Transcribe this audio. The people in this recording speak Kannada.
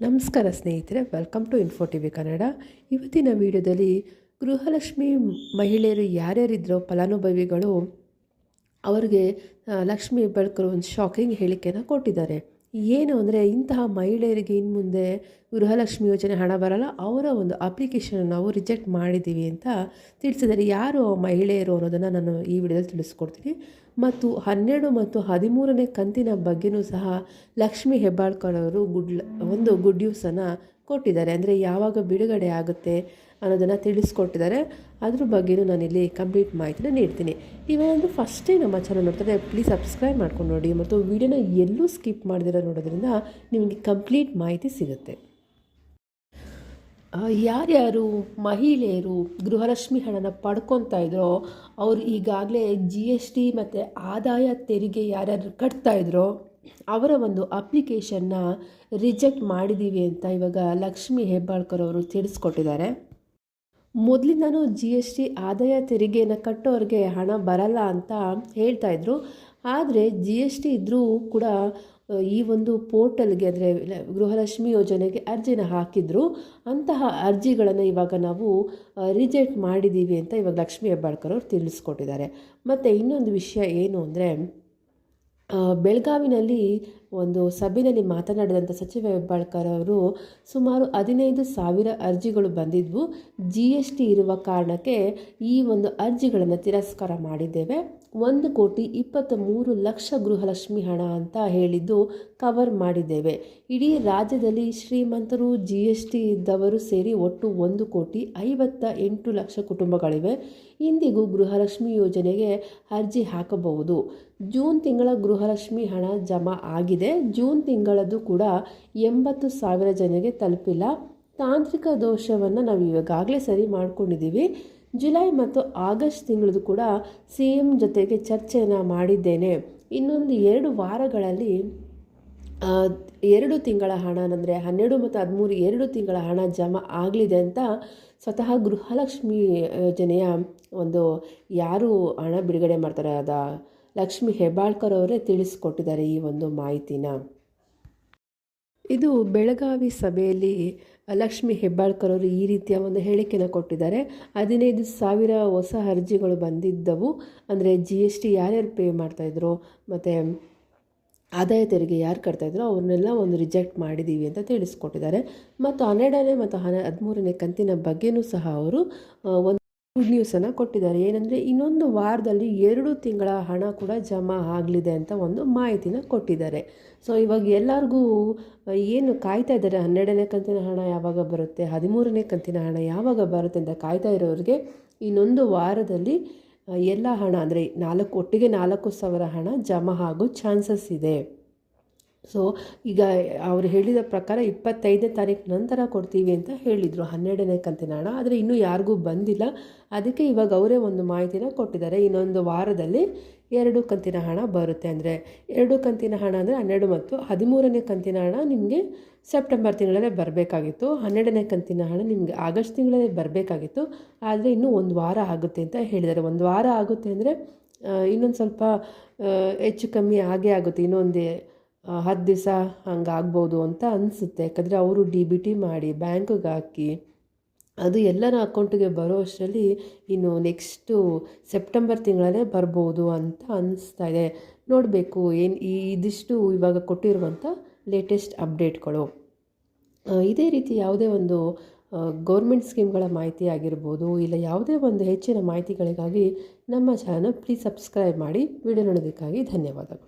ನಮಸ್ಕಾರ ಸ್ನೇಹಿತರೆ welcome to info T V Kannada ಇವತ್ತಿನ ವಿಡಿಯೋದಲ್ಲಿ ಗೃಹಲಕ್ಷ್ಮಿ ಮಹಿಳೆಯರು ಯಾರ್ಯಾರಿದ್ರೋ ಫಲಾನುಭವಿಗಳು, ಅವರಿಗೆ ಲಕ್ಷ್ಮಿ ಹೆಬ್ಬಾಳ್ಕರ್ ಒಂದು ಶಾಕಿಂಗ್ ಹೇಳಿಕೆಯನ್ನು ಕೊಟ್ಟಿದ್ದಾರೆ. ಏನು ಅಂದರೆ ಇಂತಹ ಮಹಿಳೆಯರಿಗೆ ಇನ್ನು ಮುಂದೆ ಗೃಹಲಕ್ಷ್ಮಿ ಯೋಜನೆ ಹಣ ಬರಲ್ಲ, ಅವರ ಒಂದು ಅಪ್ಲಿಕೇಶನ್ ನಾವು ರಿಜೆಕ್ಟ್ ಮಾಡಿದ್ದೀವಿ ಅಂತ ತಿಳಿಸಿದರೆ ಯಾರು ಮಹಿಳೆಯರು ಅನ್ನೋದನ್ನು ನಾನು ಈ ವಿಡಿಯೋದಲ್ಲಿ ತಿಳಿಸ್ಕೊಡ್ತೀನಿ. ಮತ್ತು ಹನ್ನೆರಡು ಮತ್ತು ಹದಿಮೂರನೇ ಕಂತಿನ ಬಗ್ಗೆನೂ ಸಹ ಲಕ್ಷ್ಮಿ ಹೆಬ್ಬಾಳ್ಕರ್ ಅವರು ಗುಡ್ ಒಂದು ಗುಡ್ ನ್ಯೂಸನ್ನು ಕೊಟ್ಟಿದ್ದಾರೆ. ಅಂದರೆ ಯಾವಾಗ ಬಿಡುಗಡೆ ಆಗುತ್ತೆ ಅನ್ನೋದನ್ನು ತಿಳಿಸ್ಕೊಟ್ಟಿದ್ದಾರೆ. ಅದ್ರ ಬಗ್ಗೆನೂ ನಾನಿಲ್ಲಿ ಕಂಪ್ಲೀಟ್ ಮಾಹಿತಿನ ನೀಡ್ತೀನಿ. ನೀವೇನಾದರೂ ಫಸ್ಟೇ ನಮ್ಮ ಚಾನಲ್ ನೋಡ್ತಾರೆ ಪ್ಲೀಸ್ ಸಬ್ಸ್ಕ್ರೈಬ್ ಮಾಡ್ಕೊಂಡು ನೋಡಿ. ಮತ್ತು ವಿಡಿಯೋನ ಎಲ್ಲೂ ಸ್ಕಿಪ್ ಮಾಡದಿರೋ ನೋಡೋದ್ರಿಂದ ನಿಮಗೆ ಕಂಪ್ಲೀಟ್ ಮಾಹಿತಿ ಸಿಗುತ್ತೆ. ಯಾರ್ಯಾರು ಮಹಿಳೆಯರು ಗೃಹಲಕ್ಷ್ಮಿ ಹಣನ ಪಡ್ಕೊತಾ ಇದ್ರೋ, ಅವ್ರು ಈಗಾಗಲೇ ಜಿ ಎಸ್ ಟಿ ಮತ್ತು ಆದಾಯ ತೆರಿಗೆ ಯಾರ್ಯಾರು ಕಟ್ತಾ ಇದ್ರೋ ಅವರ ಒಂದು ಅಪ್ಲಿಕೇಶನ್ನ ರಿಜೆಕ್ಟ್ ಮಾಡಿದ್ದೀವಿ ಅಂತ ಇವಾಗ ಲಕ್ಷ್ಮಿ ಹೆಬ್ಬಾಳ್ಕರ್ ಅವರು ತಿಳಿಸ್ಕೊಟ್ಟಿದ್ದಾರೆ. ಮೊದಲಿಂದನೂ ಜಿ ಎಸ್ ಟಿ ಆದಾಯ ತೆರಿಗೆಯನ್ನು ಕಟ್ಟೋರಿಗೆ ಹಣ ಬರಲ್ಲ ಅಂತ ಹೇಳ್ತಾ ಇದ್ರು. ಆದರೆ ಜಿ ಎಸ್ ಟಿ ಇದ್ದರೂ ಕೂಡ ಈ ಒಂದು ಪೋರ್ಟಲ್ಗೆ ಅಂದರೆ ಗೃಹಲಕ್ಷ್ಮಿ ಯೋಜನೆಗೆ ಅರ್ಜಿನ ಹಾಕಿದ್ರು. ಅಂತಹ ಅರ್ಜಿಗಳನ್ನು ಇವಾಗ ನಾವು ರಿಜೆಕ್ಟ್ ಮಾಡಿದ್ದೀವಿ ಅಂತ ಇವಾಗ ಲಕ್ಷ್ಮಿ ಹೆಬ್ಬಾಳ್ಕರ್ ಅವರು ತಿಳಿಸ್ಕೊಟ್ಟಿದ್ದಾರೆ. ಮತ್ತು ಇನ್ನೊಂದು ವಿಷಯ ಏನು ಅಂದರೆ ಬೆಳಗಾವಿನಲ್ಲಿ ಒಂದು ಸಭೆಯಲ್ಲಿ ಮಾತನಾಡಿದಂಥ ಸಚಿವ ಹೆಬ್ಬಾಳ್ಕರ್ ಅವರು, ಸುಮಾರು ಹದಿನೈದು ಸಾವಿರ ಅರ್ಜಿಗಳು ಬಂದಿದ್ವು. ಜಿ ಎಸ್ ಟಿ ಇರುವ ಕಾರಣಕ್ಕೆ ಈ ಒಂದು ಅರ್ಜಿಗಳನ್ನು ತಿರಸ್ಕಾರ ಮಾಡಿದ್ದೇವೆ. ಒಂದು ಕೋಟಿ ಇಪ್ಪತ್ತ ಮೂರು ಲಕ್ಷ ಗೃಹಲಕ್ಷ್ಮಿ ಹಣ ಅಂತ ಹೇಳಿದ್ದು ಕವರ್ ಮಾಡಿದ್ದೇವೆ. ಇಡೀ ರಾಜ್ಯದಲ್ಲಿ ಶ್ರೀಮಂತರು ಜಿ ಎಸ್ ಟಿ ಇದ್ದವರು ಸೇರಿ ಒಟ್ಟು ಒಂದು ಕೋಟಿ ಐವತ್ತ ಎಂಟು ಲಕ್ಷ ಕುಟುಂಬಗಳಿವೆ. ಇಂದಿಗೂ ಗೃಹಲಕ್ಷ್ಮಿ ಯೋಜನೆಗೆ ಅರ್ಜಿ ಹಾಕಬಹುದು. ಜೂನ್ ತಿಂಗಳ ಗೃಹಲಕ್ಷ್ಮಿ ಹಣ ಜಮಾ ಆಗಿದೆ. ಜೂನ್ ತಿಂಗಳದ್ದು ಕೂಡ ಎಂಬತ್ತು ಸಾವಿರ ಜನರಿಗೆ ತಲುಪಿಲ್ಲ. ತಾಂತ್ರಿಕ ದೋಷವನ್ನು ನಾವು ಇವಾಗಾಗಲೇ ಸರಿ ಮಾಡ್ಕೊಂಡಿದ್ದೀವಿ. ಜುಲೈ ಮತ್ತು ಆಗಸ್ಟ್ ತಿಂಗಳದ್ದು ಕೂಡ ಸಿ ಎಂ ಜೊತೆಗೆ ಚರ್ಚೆಯನ್ನು ಮಾಡಿದ್ದೇನೆ. ಇನ್ನೊಂದು ಎರಡು ವಾರಗಳಲ್ಲಿ ಎರಡು ತಿಂಗಳ ಹಣ, ಅಂದರೆ ಹನ್ನೆರಡು ಮತ್ತು ಹದಿಮೂರು ಎರಡು ತಿಂಗಳ ಹಣ ಜಮಾ ಆಗಲಿದೆ ಅಂತ ಸ್ವತಃ ಗೃಹಲಕ್ಷ್ಮಿ ಯೋಜನೆಯ ಒಂದು ಯಾರು ಹಣ ಬಿಡುಗಡೆ ಮಾಡ್ತಾರೆ ಅದ ಲಕ್ಷ್ಮಿ ಹೆಬ್ಬಾಳ್ಕರ್ ಅವರೇ ತಿಳಿಸ್ಕೊಟ್ಟಿದ್ದಾರೆ ಈ ಒಂದು ಮಾಹಿತಿನ. ಇದು ಬೆಳಗಾವಿ ಸಭೆಯಲ್ಲಿ ಲಕ್ಷ್ಮಿ ಹೆಬ್ಬಾಳ್ಕರ್ ಅವರು ಈ ರೀತಿಯ ಒಂದು ಹೇಳಿಕೆನ ಕೊಟ್ಟಿದ್ದಾರೆ. ಹದಿನೈದು ಸಾವಿರ ಹೊಸ ಅರ್ಜಿಗಳು ಬಂದಿದ್ದವು. ಅಂದರೆ ಜಿ ಎಸ್ ಟಿ ಯಾರ್ಯಾರು ಪೇ ಮಾಡ್ತಾಯಿದ್ರು ಮತ್ತು ಆದಾಯ ತೆರಿಗೆ ಯಾರು ಕಟ್ತಾಯಿದ್ರು ಅವ್ರನ್ನೆಲ್ಲ ಒಂದು ರಿಜೆಕ್ಟ್ ಮಾಡಿದ್ದೀವಿ ಅಂತ ತಿಳಿಸ್ಕೊಟ್ಟಿದ್ದಾರೆ. ಮತ್ತು ಹನ್ನೆರಡನೇ ಮತ್ತು ಹನ ಹದಿಮೂರನೇ ಕಂತಿನ ಬಗ್ಗೆನೂ ಸಹ ಅವರು ಒಂದು ಗುಡ್ ನ್ಯೂಸನ್ನು ಕೊಟ್ಟಿದ್ದಾರೆ. ಏನಂದರೆ ಇನ್ನೊಂದು ವಾರದಲ್ಲಿ ಎರಡು ತಿಂಗಳ ಹಣ ಕೂಡ ಜಮಾ ಆಗಲಿದೆ ಅಂತ ಒಂದು ಮಾಹಿತಿನ ಕೊಟ್ಟಿದ್ದಾರೆ. ಸೊ ಇವಾಗ ಎಲ್ಲರಿಗೂ ಏನು ಕಾಯ್ತಾ ಇದ್ದಾರೆ? ಹನ್ನೆರಡನೇ ಕಂತಿನ ಹಣ ಯಾವಾಗ ಬರುತ್ತೆ? ಹದಿಮೂರನೇ ಕಂತಿನ ಹಣ ಯಾವಾಗ ಬರುತ್ತೆ ಅಂತ ಕಾಯ್ತಾ ಇರೋರಿಗೆ ಇನ್ನೊಂದು ವಾರದಲ್ಲಿ ಎಲ್ಲ ಹಣ ಅಂದರೆ ನಾಲ್ಕು, ಒಟ್ಟಿಗೆ ನಾಲ್ಕು ಸಾವಿರ ಹಣ ಜಮಾ ಆಗೋ ಚಾನ್ಸಸ್ ಇದೆ. ಸೊ ಈಗ ಅವರು ಹೇಳಿದ ಪ್ರಕಾರ ಇಪ್ಪತ್ತೈದನೇ ತಾರೀಕು ನಂತರ ಕೊಡ್ತೀವಿ ಅಂತ ಹೇಳಿದರು. ಹನ್ನೆರಡನೇ ಕಂತಿನ ಹಣ ಆದರೆ ಇನ್ನೂ ಯಾರಿಗೂ ಬಂದಿಲ್ಲ. ಅದಕ್ಕೆ ಇವಾಗ ಅವರೇ ಒಂದು ಮಾಹಿತಿನ ಕೊಟ್ಟಿದ್ದಾರೆ. ಇನ್ನೊಂದು ವಾರದಲ್ಲಿ ಎರಡು ಕಂತಿನ ಹಣ ಬರುತ್ತೆ. ಅಂದರೆ ಎರಡು ಕಂತಿನ ಹಣ ಅಂದರೆ ಹನ್ನೆರಡು ಮತ್ತು ಹದಿಮೂರನೇ ಕಂತಿನ ಹಣ ನಿಮಗೆ ಸೆಪ್ಟೆಂಬರ್ ತಿಂಗಳಲ್ಲೇ ಬರಬೇಕಾಗಿತ್ತು. ಹನ್ನೆರಡನೇ ಕಂತಿನ ಹಣ ನಿಮಗೆ ಆಗಸ್ಟ್ ತಿಂಗಳಲ್ಲೇ ಬರಬೇಕಾಗಿತ್ತು. ಆದರೆ ಇನ್ನೂ ಒಂದು ವಾರ ಆಗುತ್ತೆ ಅಂತ ಹೇಳಿದ್ದಾರೆ. ಒಂದು ವಾರ ಆಗುತ್ತೆ ಅಂದರೆ ಇನ್ನೊಂದು ಸ್ವಲ್ಪ ಹೆಚ್ಚು ಕಮ್ಮಿ ಆಗೇ ಆಗುತ್ತೆ. ಇನ್ನೊಂದು ಹತ್ತು ದಿವಸ ಹಂಗೆ ಆಗ್ಬೋದು ಅಂತ ಅನಿಸುತ್ತೆ. ಯಾಕಂದರೆ ಅವರು ಡಿ ಬಿ ಟಿ ಮಾಡಿ ಬ್ಯಾಂಕಿಗೆ ಹಾಕಿ ಅದು ಎಲ್ಲರ ಅಕೌಂಟಿಗೆ ಬರೋ ಅಷ್ಟರಲ್ಲಿ ಇನ್ನು ನೆಕ್ಸ್ಟು ಸೆಪ್ಟೆಂಬರ್ ತಿಂಗಳಲ್ಲೇ ಬರ್ಬೋದು ಅಂತ ಅನಿಸ್ತಾ ಇದೆ. ನೋಡಬೇಕು ಏನು ಇದಿಷ್ಟು ಇವಾಗ ಕೊಟ್ಟಿರುವಂಥ ಲೇಟೆಸ್ಟ್ ಅಪ್ಡೇಟ್ಗಳು. ಇದೇ ರೀತಿ ಯಾವುದೇ ಒಂದು ಗೌರ್ಮೆಂಟ್ ಸ್ಕೀಮ್ಗಳ ಮಾಹಿತಿ ಆಗಿರ್ಬೋದು, ಇಲ್ಲ ಯಾವುದೇ ಒಂದು ಹೆಚ್ಚಿನ ಮಾಹಿತಿಗಳಿಗಾಗಿ ನಮ್ಮ ಚಾನಲ್ ಪ್ಲೀಸ್ ಸಬ್ಸ್ಕ್ರೈಬ್ ಮಾಡಿ, ವಿಡಿಯೋ ನೋಡೋದಕ್ಕಾಗಿ ಧನ್ಯವಾದಗಳು.